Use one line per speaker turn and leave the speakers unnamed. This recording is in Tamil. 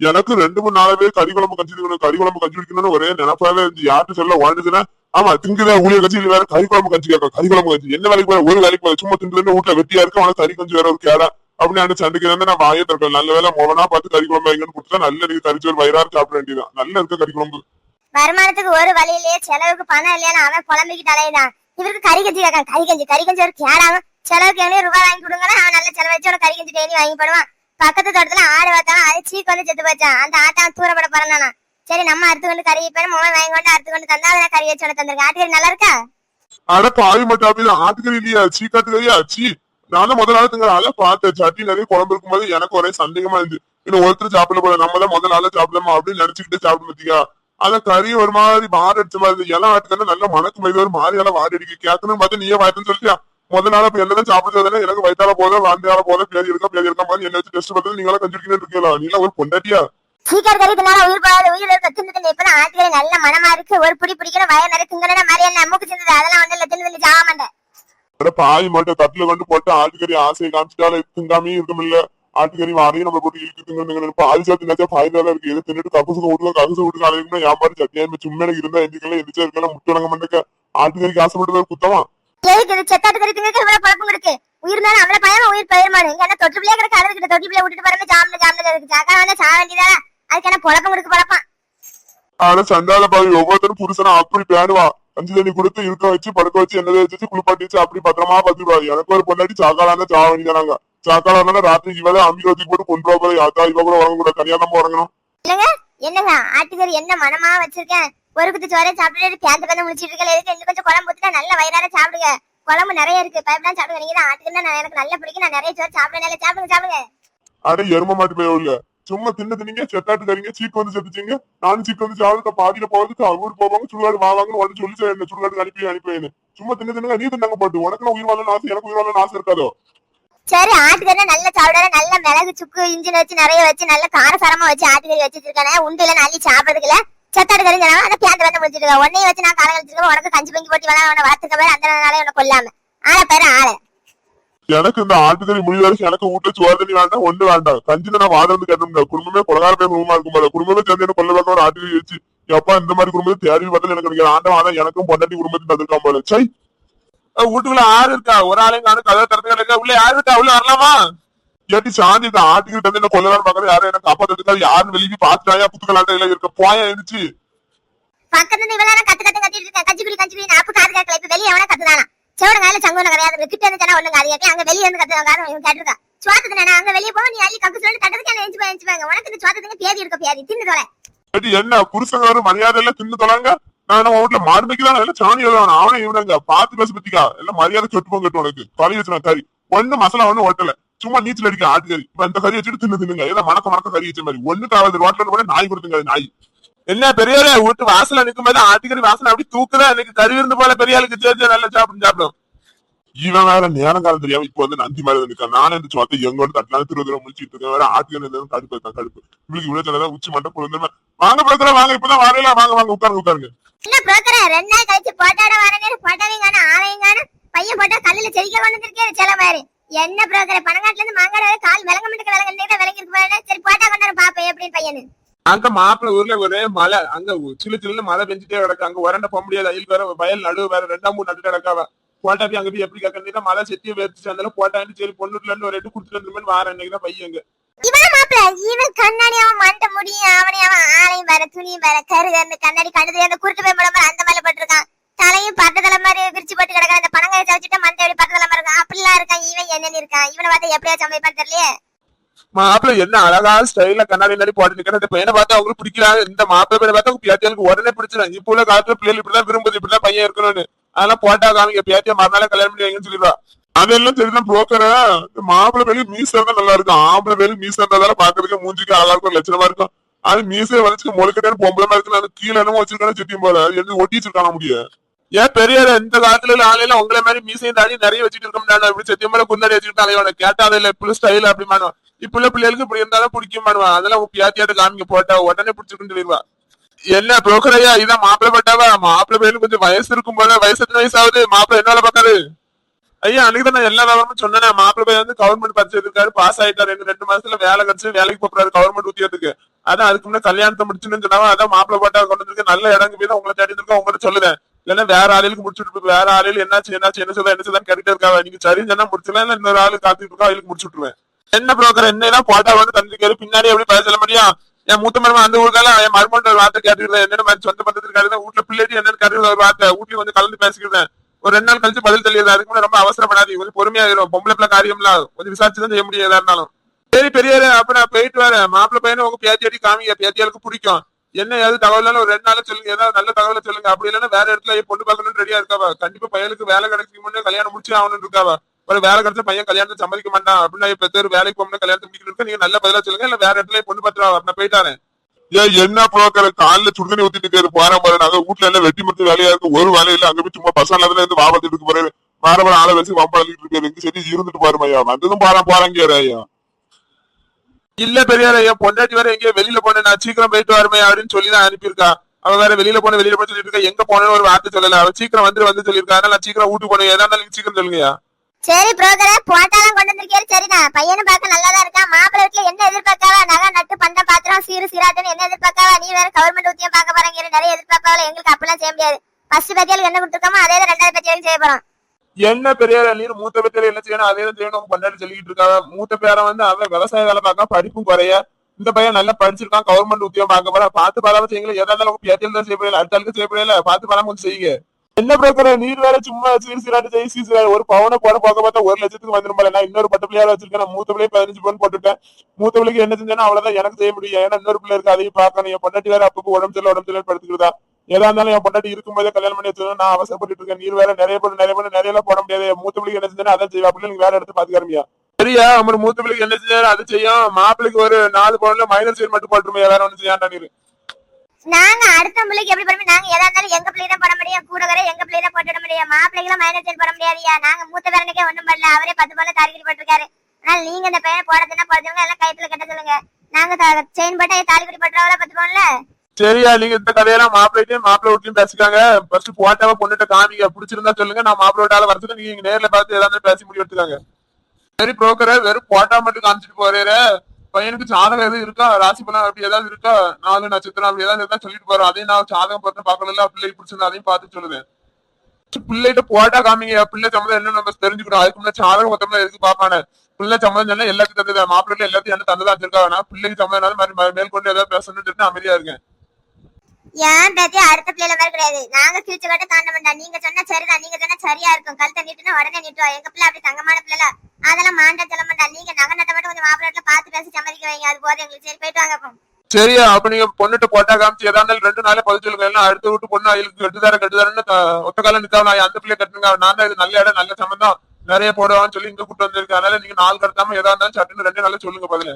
எனக்கு ரெண்டு மூணு நாளாவே கறி குழம்பு கஞ்சி திங்கணும் கறி குழம்பு கஞ்சி குடிக்கணும்னு ஒரே நினைப்பாவே இருந்து யார்கிட்ட சொல்ல வாழ்ந்துச்சுன்னா ஆமா திங்குதான் ஊழியர் கட்சியில வேற கறி குழம்பு கஞ்சி கேட்க கறி குழம்பு கஞ்சி. என்ன வேலைக்கு போற? ஒரு வேலைக்கு போற. சும்மா திண்டுல வீட்டுல வெட்டியா இருக்கு அவனுக்கு கறி கஞ்சி வேற ஒரு கேடா அப்படின்னு அந்த சண்டைக்கு வந்து நான் வாயை திறக்கல நல்ல வேலை மோவனா பார்த்து கறி குழம்பு வைங்கன்னு கொடுத்தா நல்ல நீங்க கறிச்சோறு வயிறாரு சாப்பிட வேண்டியதான் நல்ல இருக்க கறி குழம்பு.
வருமானத்துக்கு ஒரு வழி இல்லையே செலவுக்கு பணம் இல்லையான்னு அவன் புலம்பிக்கிட்டு அலையுதான் இவருக்கு கறி கஞ்சி கேட்கான் கறி கஞ்சி கறி கஞ்சி ஒரு கேடாகும் செலவுக்கு எவ்வளவு ரூபாய் வாங்கி கொடுங்களா அவன் நல்ல செலவு வச்சு கறி கஞ்சி டெய்லி வாங்கி போடுவான். பக்கத்து தோட்டத்துல ஆடு வச்சான் அது சீக்கு வந்து செத்து போச்சான் அந்த ஆட்டான் தூரப்பட பிறந்தானா சரி நம்ம அறுத்து கொண்டு கறி வைப்பேன் மோகன் வாங்கி கொண்டு அறுத்து கொண்டு தந்தா அதை கறி வச்சு தந்திருக்கேன். ஆட்டுக்கறி நல்லா இருக்கா?
அட பாவி மட்டும் அப்படி ஆட்டுக்கறி இல்லையா. சீ காட்டுக்கறியா சீ. நான் முதல் நாள் திங்க அதை பார்த்தேன். சட்னி நிறைய குழம்பு இருக்கும்போது எனக்கு ஒரே சந்தேகமா இருந்து இன்னும் ஒருத்தர் சாப்பிட போல. நம்ம தான் முதல் நாள் சாப்பிடலாமா அப்படின்னு நினைச்சுக்கிட்டு சாப்பிட பத்தியா ஆனா கறி ஒரு மாதிரி வாட அடிச்ச மாதிரி இருந்துச்சு. எல்லாம் ஆட்டுக்கறி நல்ல மணக்கு மாதிரி ஒரு மாதிரி எல்லாம் வாரி அடிக்க கேட்கணும் பார்த்து நீயே வாய்ட்டுன்னு சொல்லியா முதல் நாள் இப்ப என்னதான் சாப்பிடுறதுல எனக்கு வயிற்றால போத வாந்தியால போத பேதி இருக்கா பேதி இருக்கா மாதிரி என்ன வச்சு டெஸ்ட் பண்ணி நீங்களா கஞ்சிருக்கீங்கன்னு இருக்கீங்களா? நீங்களா ஒரு பொண்டாட்டியா?
சீக்கிரம் கறி தினால உயிர் போகாத உயிர் இருக்க தின்னு தின்னு இப்பதான் ஆட்டுக்கறி நல்ல மனமா இருக்கு ஒரு புடி பிடிக்கணும் வயர் நிறைய மாதிரி என்ன மூக்கு சிந்தது அதெல்லாம் வந்து இல்ல தின்னு தின்னு சாக மாட்டேன்
பாய் மட்டும் தட்டுல கொண்டு போட்டு ஆட்டுக்கறி ஆசையை காமிச்சிட்டால திங்காமே இருக்குமில்ல ஆட்டுக்கறி வாரையும் நம்ம போட்டு இழுக்கு திங்க பாதி சாத்து நினைச்சா பாய்தான் இருக்கு. எது தின்னுட்டு கப்புசுக்கு விட்டுல கப்புசு விட்டு அலையும்னா வியாபாரம் சத்தியம் சும்மா எனக்கு இருந்தா எந்திரிக்கலாம் எந்திரிச்சா இருக்கலாம் முட்டு வணங்க மாட்டேங்க? ஆட்டுக்கறிக்கு ஆசைப்பட்டு குத்தமா
எதுக்கு இது செத்தாட்டு கறி திங்க இவ்வளவு குழப்பம் இருக்கு. உயிர் மேல அவ்வளவு பயம் உயிர் பயிர்மானு என்ன தொற்று பிள்ளைய கிடக்கு அழுதுகிட்ட தொட்டி பிள்ளைய விட்டுட்டு பாருங்க ஜாமல ஜாமல இருக்கு. சாக்கா வந்தா சாக வேண்டியதா அதுக்கு என்ன குழப்பம் இருக்கு குழப்பம்
ஆனா சண்டால பாவி ஒவ்வொருத்தரும் புருஷனா அப்படி பேணுவா. அஞ்சு தண்ணி கொடுத்து இருக்க வச்சு படுக்க வச்சு என்ன வச்சு குளிப்பாட்டி வச்சு அப்படி பத்திரமா பாத்துருவா எனக்கு ஒரு பொண்டாட்டி சாக்காலா இருந்தா சாக வேண்டியதானாங்க. சாக்காலா இருந்தா ராத்திரி இவளே வச்சு போட்டு கொண்டு போய் அதா இவ கூட உறங்க கூட தனியா நம்ம உறங்கணும்
இல்லங்க என்னங்க ஆட்டுக்கறி என்ன மனமா வச்சிருக்கேன்? ஒரு குத்து சோறே சாப்பிட்டு பேந்து பேந்து முடிச்சிட்டு இருக்கல எதுக்கு இன்னும் கொஞ்சம் குழம்பு ஊத்துனா நல்ல வயிறார சாப்பிடுங்க. குழம்பு நிறைய இருக்கு. பயப்படாம சாப்பிடுங்க. நீங்க தான் ஆட்டுக்கறி நான் எனக்கு நல்ல பிடிக்கும். நான் நிறைய சோறு சாப்பிடுறேன் நல்லா சாப்பிடுங்க சாப்பிடுங்க.
அட எரும மாட்டு போய் இல்ல. சும்மா தின்னு தின்னீங்க செத்தாட்டு கறீங்க சீக்கு வந்து செத்துச்சீங்க. நானும் சீக்கு வந்து சாப்பிட்டு பாதியில போறதுக்கு அவங்க போவாங்க சுடுகாடு வாவாங்கன்னு உடனே சொல்லி என்ன சுடுகாடு அனுப்பி அனுப்பி சும்மா தின்னு தின்னுங்க நீ தின்னாங்க போட்டு. உனக்கு நான் உயிர் வாழணும் ஆசை எனக்கு உயிர் வாழணும் ஆசை இருக்காதோ?
சரி ஆட்டுக்கறி நல்லா சாப்பிடாத நல்ல மிளகு சுக்கு இன்ஜின் வச்சு நிறைய வச்சு நல்ல காரசாரமா வச்சு ஆட்டுக்கறி வச்சு இருக்கானே. உண்டு இல்ல நல்லி சாப்பிடுறதுக்குல செத்தாடு சொன்னா அதை பேந்து வந்து முடிச்சிட்டு இருக்கேன் உன்னையும் வச்சு நான் காலம் கழிச்சிருக்கேன். உனக்கு கஞ்சி பங்கி போட்டி வேணா உன்னை வளர்த்துக்க போய் அந்த நாளே உன்னை கொல்லாம. ஆளை பேரு ஆளை.
எனக்கு இந்த ஆட்டுக்கறி முடிவு வரைக்கும் எனக்கு வீட்டுல தண்ணி வேண்டாம் ஒண்ணு வேண்டாம். கஞ்சி நான் வாதம் வந்து கேட்டோம்ல குடும்பமே கொலகார பேர் குடும்பமா இருக்கும் போல. குடும்பமே சேர்ந்து என்ன கொள்ள வேண்டாம் ஒரு ஆட்டுக்கறி வச்சு எப்பா இந்த மாதிரி குடும்பத்தை தேடி பார்த்தாலும் எனக்கு கிடைக்கிற ஆண்டம் ஆனா எனக்கும் பொண்டாட்டி குடும்பத்தை தந்திருக்கான் போல. சை. வீட்டுக்குள்ள ஆறு இருக்கா? ஒரு ஆளையும் காணும். கதை திறந்து கிடக்கா. உள்ள யாரு இருக்கா? உள்ள வரலாமா? ஏட்டி சாந்தி இந்த ஆட்டுக்கிட்ட இருந்து என்ன கொள்ளலாம் பாக்குறது யாரும் எனக்கு காப்பாத்துறதுக்கு யாரும் வெளியே பாத்துட்டாயா புத்துக்கலாட்ட இல்ல இருக்க போயா இருந்துச்சு
பக்கத்துல இவ்வளவு கத்து கத்து கத்திட்டு இருக்கேன் கஞ்சி குடி கஞ்சி குடி நாப்பு காது கேட்கல. இப்ப வெளியே எவனா கத்துதானா? செவட கால சங்குன கிடையாது. கிட்ட இருந்து சொன்னா ஒண்ணுங்க அது கேட்க அங்க வெளியே இருந்து கத்துவாங்க இவன் கேட்டிருக்கா. சுவாத்தது நான் அங்க வெளியே போக நீ அள்ளி கக்கு சொல்லி தட்டதுக்கு என்ன எஞ்சி போய் எஞ்சி போய் உனக்கு இந்த சுவாத்ததுங்க பேதி இருக்க பேதி. தின்னு தொலை.
என்ன புருஷங்க மரியாதை எல்லாம் தின்னு தொலாங்க. நான் உன் வீட்டுல மாடுமைக்கு தான் எல்லாம் சாணி எழுதணும் அவனே இவனுங்க பார்த்து பேச பத்திக்கா. எல்லாம் மரியாதை சொட்டு போங்க உனக்கு. கறி வச்சு கறி ஒண்ணு மசாலா ஒண்ணு ஓட்டல. சும்மா நீச்சல் அடிக்க ஆட்டுக்கறி இப்ப இந்த கறி வச்சுட்டு தின்னு தின்னுங்க. ஏதோ மணக்க மணக்க கறி வச்ச மாதிரி. ஒண்ணு காவது ரோட்ல கூட நாய் கொடுத்துங்க நாய். என்ன பெரியாளே வீட்டு வாசல்ல நிற்கும் போது ஆட்டுக்கறி வாசனை அப்படி தூக்குதான் எனக்கு கறி இருந்து போல பெரியாளுக்கு சேர்த்து நல்லா சாப்பிடும் சாப்பிடும். இவன் வேற நேரம் காலம் தெரியாம இப்ப வந்து நந்தி மாதிரி நிக்கான் நானே இந்த சொத்தை எங்க வந்து தட்டினாலும் திருவதிரம் முடிச்சுட்டு இருக்கேன் வேற ஆட்டுக்கறி இருந்தாலும் கடுப்பு தான் கடுப்பு. இவளுக்கு இவ்வளவு சிலதான் உச்சி மட்டும் குழந்தை வாங்க பிரச்சனை வாங்க. இப்பதான் வரையலாம் வாங்க வாங்க உட்காருங்க உட்காருங்க.
என்ன புரோக்கரே ரெண்டு நாள் கழிச்சு போட்டாட வரனே போட்டாவீங்க ஆலையுங்கான பையன் போட்டா கல்லுல செடிக்க கொண்டு சில மாதிரி. என்ன புரோக்கரே பணங்காட்டுல இருந்து மாங்காடு கால் விளங்க மட்டும் விளங்க விளங்கி இருக்கு பாருங்க சரி போட்டா கொண்டாரு பாப்பேன் எப்படின்னு பையனு?
அங்க மாப்பிள்ள ஊர்ல ஒரே மழை அங்க சிலு சிலுன்னு மழை பெஞ்சிட்டே கிடக்கு. அங்க உரண்ட போக முடியாது. அயில் வேற வயல் நடுவு வேற ரெண்டாம் மூணு நட்டு கிடக்காவ போட்டா போய் அங்க போய் எப்படி கேட்கறதுன்னா மழை செத்திய வேர்த்துச்சு அதனால போட்டாண்டு சரி பொண்ணுல இருந்து ஒரு எட்டு குடுத்துட்டு வந்துருமே வார அன்னைக்கு தான் பையன் அங்க.
இவன மாப்பிள. இவன் கண்ணாடி அவன் மண்டை முடியும். அவனை அவன் ஆளையும் வேற துணியும் வேற கரு அந்த கண்ணாடி கழுது அந்த குருட்டு போய் அந்த மேல போட்டிருக்கான். தலையும் பட்ட தலை மாதிரி விரிச்சு போட்டு கிடக்கான் அந்த பணங்காய வச்சுட்டு மண்டை எப்படி பட்ட தலை மாதிரி இருக்கான் இவன் என்னன்னு இருக்கான். இவனை பார்த்தா எப்படியா சமைப்பான்னு தெரியலையே.
மாப்பிள்ள என்ன அழகா ஸ்டைல கண்ணாடி நடி போட்டு நிக்கிற. இந்த பையனை பார்த்தா அவங்களுக்கு பிடிக்கிறாங்க இந்த மாப்பிள்ளை பையனை பார்த்தா பேத்தியாளுக்கு உடனே பிடிச்சிடும் இப்ப உள்ள காலத்துல பிள்ளைகள் இப்படிதான் விரும்புது இப்படிதான் பையன் இருக்கணும்னு. அதெல்லாம் போட்டா காமிங்க பேத்தியா மறுநாள் கல்யாணம் பண்ணி வைங்கன்னு சொல்லிடுவா.
அதெல்லாம் சரிதான் புரோக்கர மாப்பிள்ளை வேலி மீஸ் இருந்தா நல்லா இருக்கும். ஆம்பளை வேலி மீஸ் இருந்தாதால பாக்குறதுக்கு மூஞ்சிக்கு அழகா இருக்கும் லட்சணமா இருக்கும். அது மீசையை வளைச்சுக்கு முழுக்கட்டே பொம்பளமா இருக்கு அது கீழே என்னமோ வச்சிருக்கானு சிட்டியும் போல. அது எது ஒட்டி வச்சிருக்கான முடியும்
ஏன் பெரிய இந்த காலத்துல ஆலையில உங்களை மாதிரி மீசையும் தாடி நிறைய வச்சுட்டு இருக்கோம் இப்படி சத்தியம் போல குந்தாடி வச்சுக்கிட்டு அலையோட கேட்டா அதில் இப்படி ஸ்டைல் அப்படி மாடுவான் இப்ப உள்ள பிள்ளைகளுக்கு இப்படி இருந்தாலும் பிடிக்குமானுவான் அதெல்லாம் உன் பியாத்தியாட்டு காமிக்க போட்டா உடனே பிடிச்சிருக்குன்னு சொல்லிடுவா. என்ன புரோக்கர் ஐயா இதான் மாப்பிள்ள பட்டாவா? மாப்பிள்ள பையனுக்கு கொஞ்சம் வயசு இருக்கும் போல வயசு எத்தனை வயசு ஆகுது? என்னால என்ன பார்க்காரு? ஐயா அன்னைக்கு நான் எல்லா விவரமும் சொன்னேன் மாப்பிள்ள பையன் வந்து கவர்மெண்ட் பரிச்சை இருக்காரு பாஸ் ஆயிட்டாரு. இன்னும் ரெண்டு மாசத்துல வேலை கிடைச்சு வேலைக்கு போறாரு கவர்மெண்ட் ஊத்தியத்துக்கு
அதான் அதுக்கு முன்னாடி கல்யாணத்தை முடிச்சுன்னு சொன்னாவா? அதான் மாப்பிள்ள போட்டா கொண்டு வந்திருக்க நல்ல இடம் போய் தான் உங்களை தேடி இருக்கோம் உங்கள்ட்ட சொல்லுதேன். இல்லைன்னா வேற ஆளுக்கு முடிச்சுட்டு போய் வேற ஆளுக்கு என்னாச்சு என்னாச்சு என்ன சொல்ல என்ன சொல்ல கேட்டுட்டே இருக்காங்க. நீங்க சரி சொன்னா முடிச்சலாம் இல்ல இன்னொரு ஆளு காத்துட்டு இருக்கா அவளுக்கு முடிச்சு விட்டுருவேன். என்ன ப்ரோக்கர் என்ன போட்டா வந்து தந்திருக்காரு பின்னாடி எப்படி பேச சொல்ல முடியும்? என் மூத்த மருமன் அந்த ஊருக்கால என் மருமன் ஒரு வார்த்தை கேட்டுக்கிறேன் என்னென்ன மாதிரி சொந்த பந்தத்துக்கு இருக்காரு வீட்டுல பிள்ளைக்கு என்னன்னு கேட்டு ஒரு வார்த்தை. வீட்லயும் வந்து கலந்து பேசிக்கிறேன் ஒரு ரெண்டு நாள் கழிச்சு பதில் தெரியாது அதுக்கு முன்னாடி ரொம்ப அவசரப்படாது. கொஞ்சம் பொறுமையா இருக்கும் பொம்பளை பிள்ளை காரியம்லாம் கொஞ்சம் விசாரிச்சு தான் செய்ய முடியும் எதா இருந்தாலும். சரி பெரியாரு அப்ப நான் போயிட்டு வரேன். மாப்பிள்ள பையனை உங்க பேத்தி அடி காமிங்க. பேத்தியாளுக்கு பிடிக்கும். என்ன ஏதாவது தகவல் ஒரு ரெண்டு நாள் சொல்லுங்க. ஏதாவது நல்ல தகவலை சொல்லுங்க. அப்படி இல்லைன்னா வேற இடத்துல பொண்ணு பார்க்கணும்னு ரெடியா இருக்காவா? கண்டிப்பா பையனுக்கு வேலை கிடைக்கும் கல்யாணம் முடிச்சு ஆகணும்னு இருக்காவா? ஒரு வேலை கிடைச்ச பையன் கல்யாணத்தை சம்மதிக்க மாட்டான். அப்படின்னா இப்ப பேர் வேலைக்கு போகணும் கல்யாணத்தை முடிக்கணும் இருக்கா? நீங்க நல்ல பதிலா சொல்லுங்க. இல்ல வேற இடத்துல பொண்ணு பார்த்துருவா நான் போயிட்டாரேன்
ஏன் என்ன புரோக்கர்? காலில் சுடுதண்ணி ஊத்திட்டு இருக்காரு. போறேன் பாரு நாங்க வீட்டுல எல்லாம் வெட்டி மட்டும் வேலையா இருக்கு. ஒரு வேலை இல்ல. அங்க போய் சும்மா பசங்க இருந்து வாபத்துட்டு இருக்கு போறாரு. வேற ஆளை வச்சு வாப்பாளிட்டு இருக்காரு. இங்க சரி இருந்துட்டு பாருமையா வந்ததும் பாறான் போறாங்க ஐயா
இல்ல பெரியார் என் பொண்டாட்டி வேற எங்கேயோ வெளியில போனேன் நான் சீக்கிரம் போயிட்டு வருமே அப்படின்னு சொல்லி தான் அனுப்பியிருக்கா. அவ வேற வெளியில போன வெளியில போன சொல்லிட்டு இருக்கா எங்க போனேன்னு ஒரு வார்த்தை சொல்லல. அவ சீக்கிரம் வந்து வந்து சொல்லியிருக்கா. அதனால நான் சீக்கிரம் வீட்டு போனேன். ஏதா இருந்தாலும் நீங்க சீக்கிரம் சொல்லுங்கயா
சரி புரோக்கரே போட்டாலும் கொண்டு வந்திருக்காரு சரிதான். பையனும் பார்க்க நல்லா தான் இருக்கான். மாப்பிள்ளை வீட்டுல என்ன எதிர்பார்க்காவா? நகை நட்டு பண்ண பாத்திரம் சீரு சீராட்டுன்னு என்ன எதிர்பார்க்காவா? நீ வேற கவர்மெண்ட் ஊத்தியம் பார்க்க போறாங்க நிறைய எதிர்பார்க்காவல எங்களுக்கு அப்படிலாம் செய்ய முடியாது. ஃபர்ஸ்ட் பத்தியாளுக்கு என்ன கொடுத்துருக்கோமோ அதே தான் ரெண்டாவது பத்தியாளுக்கு செய்ய போறோம்.
என்ன பெரியார் நீ மூத்த பேத்தில என்ன செய்யணும்? அதே தான் செய்யணும். பொண்டாட்டி சொல்லிட்டு இருக்காங்க. மூத்த பேரன் வந்து அவன் விவசாய வேலை பார்க்க படிப்பும் குறைய இந்த பையன் நல்லா படிச்சிருக்கான் கவர்மெண்ட் உத்தியோகம் பார்க்க போற பார்த்து பாராம செய்யுங்களா. ஏதாவது இருந்தாலும் உங்க பேத்தியில் தான் செய்ய முடியல அடுத்த ஆளுக்கு செய்ய முடியல பார்த்து பாராம கொஞ்சம் செய்யுங்க. என்ன பிரச்சனை நீர் வேற சும்மா சீர் சீராட்டு செய்ய சீர் சீராட்டு. ஒரு பவுனை போட போக பார்த்தா ஒரு லட்சத்துக்கு வந்துடும் போல நான் இன்னொரு பட்டு பிள்ளையால வச்சிருக்கேன். நான் மூத்த பிள்ளைய பதினஞ்சு பவுன் போட்டுட்டேன். மூத்த பிள்ளைக்கு என்ன செஞ்சேன்னா அவ்வளவுதான். எனக்கு செய்ய முடியும். ஏன்னா இன்னொரு பிள்ளை இருக்கு. அதையும் பார்க்கணும். என் பொண்டாட்டி வேற அப்பப்போ உடம்பு சரியில்லை உடம்பு சரியில்லை படுத்துக்கிறதா ஏதா இருந்தாலும் என் பொண்டாட்டி இருக்கும்போதே கல்யாணம் பண்ணி வச்சிருந்தோம் நான் அவசரப்பட்டு இருக்கேன். நீர் வேற நிறைய பேர் நிறைய பேர் நிறைய எல்லாம் போட முடியாது. மூத்த பிள்ளைக்கு என்ன செஞ்சேன்னா அதான் செய்வா. அப்படின்னு வேற எடுத்து பாத்துக்கிறமியா சரியா? நம்ம மூத்த பிள்ளைக்கு என்ன செஞ்சாரு? அது செய்யும். மாப்பிள்ளைக்கு ஒரு நாலு பவுன்ல மைனர் சீர் மட்டும் போட்டுருமே. வேற ஒன்று செய்யாண்டா நீர்.
நாங்க அடுத்த பிள்ளைக்கு எப்படி பண்ண நாங்க எதா இருந்தாலும் எங்க பிள்ளை தான் போட முடியும். கூட வர எங்க பிள்ளை தான் விட முடியும். மாப்பிள்ளைகளும் எல்லாம் மைனஸ் போட முடியாதுயா நாங்க மூத்த பேரனுக்கே ஒண்ணும் பண்ணல. அவரே பத்து போல தாரிக்கிட்டு போட்டிருக்காரு. அதனால நீங்க இந்த பையனை போடுறதுன்னா போடுறவங்க எல்லாம் கைத்துல கட்ட சொல்லுங்க. நாங்க செயின் போட்டா தாலிக்குடி போட்டுறவங்கள பத்து போன்ல
சரியா நீங்க இந்த கதையெல்லாம் மாப்பிள்ளையும் மாப்பிள்ள வீட்லயும் பேசிக்காங்க. ஃபர்ஸ்ட் போட்டாவ பொண்ணுட்ட காமிங்க. பிடிச்சிருந்தா சொல்லுங்க. நான் மாப்பிள்ள வீட்டால வரதுக்கு நீங்க நேர்ல பார்த்து ஏதாவது பேசி முடிவு எடுத்துக்காங்க. சரி புரோக்கரை வெறும் போட்டா மட்டும் காமிச்சிட்டு போறேன் பையனுக்கு ஜாதகம் எதுவும் இருக்கா? ராசி பலன் அப்படி ஏதாவது இருக்கா? நாலு நட்சத்திரம் அப்படி ஏதாவது இருந்தா சொல்லிட்டு போறோம் அதையும் நான் ஜாதகம் பார்த்து பார்க்கல பிள்ளைக்கு பிடிச்சிருந்தா அதையும் பார்த்து சொல்லுவேன். பிள்ளைகிட்ட போட்டா காமிங்க. பிள்ளை சம்மந்தம் என்ன நம்ம தெரிஞ்சுக்கணும். அதுக்கு முன்னாடி சாதகம் மொத்தமா எதுக்கு பாப்பானே பிள்ளை சம்மந்தம் என்ன எல்லாத்தையும் தந்தது. மாப்பிள்ளை எல்லாத்தையும் என்ன தந்ததா வச்சிருக்காங்க நான் பிள்ளைக்கு சம்மந்தம் மாதிரி மேற்கொண்டு ஏதாவது பேசணும்னு அமைதியா இருக்கேன்
ஏன் பேத்தி அடுத்த பிள்ளைல மாதிரி கிடையாது. நாங்க கிழிச்சு கட்ட தாண்ட வேண்டாம் நீங்க சொன்னா சரிதான். நீங்க சொன்னா சரியா இருக்கும். கழுத்தை நீட்டுனா உடனே நீட்டுவா. எங்க பிள்ளை அப்படி தங்கமான பிள்ளை அதெல்லாம் மாண்டா சொல்ல மாட்டா. நீங்க நகை நட்ட மட்டும் கொஞ்சம் மாப்பிள்ளை பார்த்து பேசி சம்மதிக்க வைங்க. அது போதும் எங்களுக்கு. சரி போயிட்டு வாங்க அப்போ.
சரியா? அப்ப நீங்க பொண்ணுட்டு போட்டா காமிச்சு எதா இருந்தாலும் ரெண்டு நாளே பதில் சொல்லுங்க எல்லாம் அடுத்த விட்டு பொண்ணு அவளுக்கு கெட்டுதார கட்டுதாரன்னு ஒத்த காலம் நிக்காம அந்த பிள்ளை கட்டுங்க நான் இது நல்ல இடம் நல்ல சம்பந்தம். நிறைய போடுவான்னு சொல்லி இங்க கூட்டு வந்திருக்கேன் அதனால நீங்க நாள் கடத்தாம எதா இருந்தாலும் சட்டுன்னு ரெண்டு நாளே சொல்லுங்க பதில.